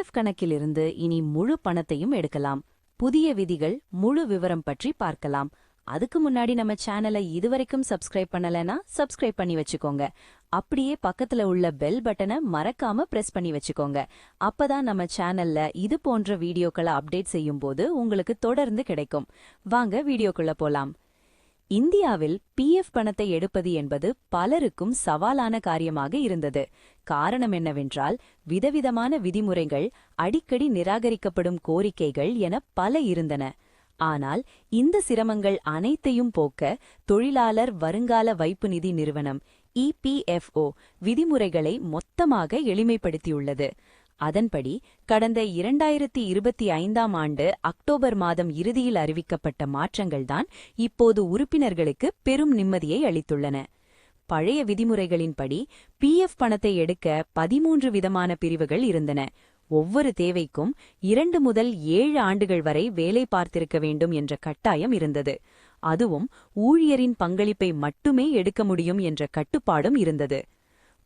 PF கணக்கிலிருந்து இனி முழு பணத்தையும் எடுக்கலாம். புதிய விதிகள் முழு விவரம் பற்றி பார்க்கலாம். அதுக்கு முன்னாடி நம்ம சேனலை இதுவரைக்கும் சப்ஸ்கிரைப் பண்ணலைன்னா சப்ஸ்கிரைப் பண்ணி வச்சுக்கோங்க. அப்படியே பக்கத்துல உள்ள பெல் பட்டனை மறக்காம பிரஸ் பண்ணி வச்சுக்கோங்க. அப்பதான் நம்ம சேனல்ல இது போன்ற வீடியோக்களை அப்டேட் செய்யும் போது உங்களுக்கு தொடர்ந்து கிடைக்கும். வாங்க வீடியோக்குள்ள போலாம். இந்தியாவில் பிஎஃப் பணத்தை எடுப்பது என்பது பலருக்கும் சவாலான காரியமாக இருந்தது. காரணம் என்னவென்றால் விதவிதமான விதிமுறைகள் அடிக்கடி நிராகரிக்கப்படும் கோரிக்கைகள் என பல இருந்தன. ஆனால் இந்த சிரமங்கள் அனைத்தையும் போக்க தொழிலாளர் வருங்கால வைப்பு நிதி நிறுவனம் இபிஎஃப்ஓ விதிமுறைகளை மொத்தமாக எளிமைப்படுத்தியுள்ளது. அதன்படி கடந்த இரண்டாயிரத்தி இருபத்தி ஐந்தாம் ஆண்டு அக்டோபர் மாதம் இறுதியில் அறிவிக்கப்பட்ட மாற்றங்கள்தான் இப்போது உறுப்பினர்களுக்கு பெரும் நிம்மதியை அளித்துள்ளன. பழைய விதிமுறைகளின்படி பிஎஃப் பணத்தை எடுக்க பதிமூன்று விதமான பிரிவுகள் இருந்தன. ஒவ்வொரு தேவைக்கும் இரண்டு முதல் ஏழு ஆண்டுகள் வரை வேலை பார்த்திருக்க வேண்டும் என்ற கட்டாயம் இருந்தது. அதுவும் ஊழியரின் பங்களிப்பை மட்டுமே எடுக்க முடியும் என்ற கட்டுப்பாடும் இருந்தது.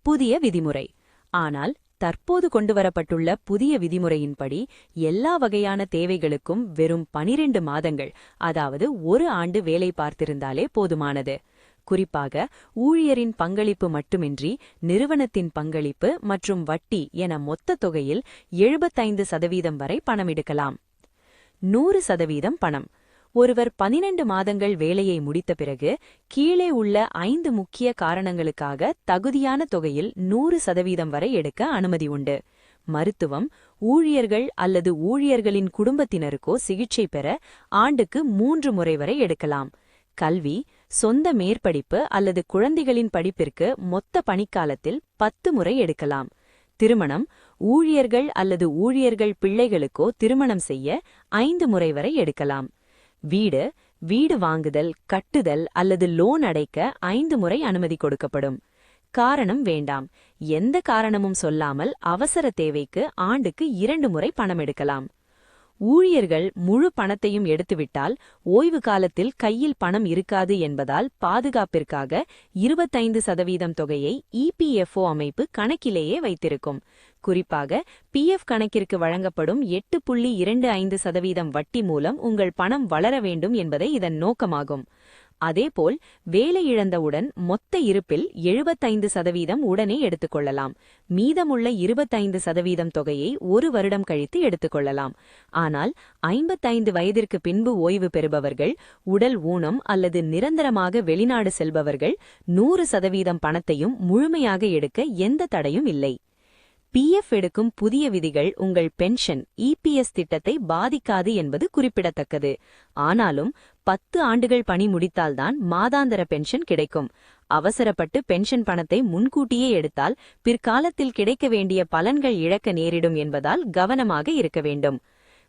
புதிய விதிமுறை. ஆனால் தற்போது கொண்டுவரப்பட்டுள்ள புதிய விதிமுறையின்படி எல்லா வகையான தேவைகளுக்கும் வெறும் பனிரெண்டு மாதங்கள் அதாவது ஒரு ஆண்டு வேலை பார்த்திருந்தாலே போதுமானது. குறிப்பாக ஊழியரின் பங்களிப்பு மட்டுமின்றி நிறுவனத்தின் பங்களிப்பு மற்றும் வட்டி என மொத்த தொகையில் எழுபத்தைந்து சதவீதம் வரை பணம் எடுக்கலாம். நூறு சதவீதம் பணம். ஒருவர் பனிரெண்டு மாதங்கள் வேலையை முடித்த பிறகு கீழே உள்ள ஐந்து முக்கிய காரணங்களுக்காக தகுதியான தொகையில் நூறு சதவீதம் வரை எடுக்க அனுமதி உண்டு. மருத்துவம் ஊழியர்கள் அல்லது ஊழியர்களின் குடும்பத்தினருக்கோ சிகிச்சை பெற ஆண்டுக்கு மூன்று முறை வரை எடுக்கலாம். கல்வி சொந்த மேற்படிப்பு அல்லது குழந்தைகளின் படிப்பிற்கு மொத்த பணிக்காலத்தில் பத்து முறை எடுக்கலாம். திருமணம் ஊழியர்கள் அல்லது ஊழியர்கள் பிள்ளைகளுக்கோ திருமணம் செய்ய ஐந்து முறை வரை எடுக்கலாம். வீடு வீடு வாங்குதல் கட்டுதல் அல்லது லோன் அடைக்க ஐந்து முறை அனுமதி கொடுக்கப்படும். காரணம் வேண்டாம். எந்த காரணமும் சொல்லாமல் அவசர தேவைக்கு ஆண்டுக்கு இரண்டு முறை பணம் எடுக்கலாம். ஊழியர்கள் முழு பணத்தையும் எடுத்துவிட்டால் ஓய்வு காலத்தில் கையில் பணம் இருக்காது என்பதால் பாதுகாப்பிற்காக இருபத்தைந்து சதவீதம் தொகையை இபிஎஃப்ஓ அமைப்பு கணக்கிலேயே வைத்திருக்கும். குறிப்பாக பிஎஃப் கணக்கிற்கு வழங்கப்படும் எட்டு புள்ளி இரண்டு ஐந்து சதவீதம் வட்டி மூலம் உங்கள் பணம் வளர வேண்டும் என்பதே இதன் நோக்கமாகும். அதேபோல் வேலை இழந்தவுடன் மொத்த இருப்பில் எழுபத்தைந்து சதவீதம் உடனே எடுத்துக்கொள்ளலாம். மீதமுள்ள இருபத்தைந்து சதவீதம் தொகையை ஒரு வருடம் கழித்து எடுத்துக்கொள்ளலாம். ஆனால் ஐம்பத்தைந்து வயதிற்கு பின்பு ஓய்வு பெறுபவர்கள் உடல் ஊனம் அல்லது நிரந்தரமாக வெளிநாடு செல்பவர்கள் நூறு சதவீதம் பணத்தையும் முழுமையாக எடுக்க எந்த தடையும் இல்லை. பிஎஃப் எடுக்கும் புதிய விதிகள் உங்கள் பென்ஷன் இபிஎஸ் திட்டத்தை பாதிக்காது என்பது குறிப்பிடத்தக்கது. ஆனாலும் பத்து ஆண்டுகள் பணி முடித்தால்தான் மாதாந்தர பென்ஷன் கிடைக்கும். அவசரப்பட்டு பென்ஷன் பணத்தை முன்கூட்டியே எடுத்தால் பிற்காலத்தில் கிடைக்க வேண்டிய பலன்கள் இழக்க நேரிடும் என்பதால் கவனமாக இருக்க வேண்டும்.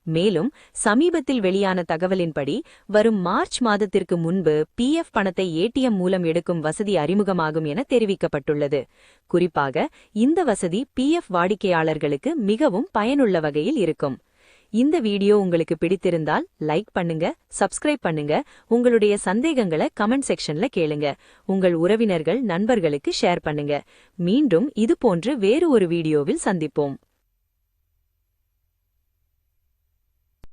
மேலும் சமீபத்தில் வெளியான தகவலின்படி வரும் மார்ச் மாதத்திற்கு முன்பு பிஎஃப் பணத்தை ஏடிஎம் மூலம் எடுக்கும் வசதி அறிமுகமாகும் என தெரிவிக்கப்பட்டுள்ளது. குறிப்பாக இந்த வசதி பிஎஃப் வாடிக்கையாளர்களுக்கு மிகவும் பயனுள்ள வகையில் இருக்கும். இந்த வீடியோ உங்களுக்கு பிடித்திருந்தால் லைக் பண்ணுங்க சப்ஸ்கிரைப் பண்ணுங்க உங்களுடைய சந்தேகங்களை கமெண்ட் செக்ஷன்ல கேளுங்க உங்கள் உறவினர்கள் நண்பர்களுக்கு ஷேர் பண்ணுங்க. மீண்டும் இது போன்று வேறு ஒரு வீடியோவில் சந்திப்போம்.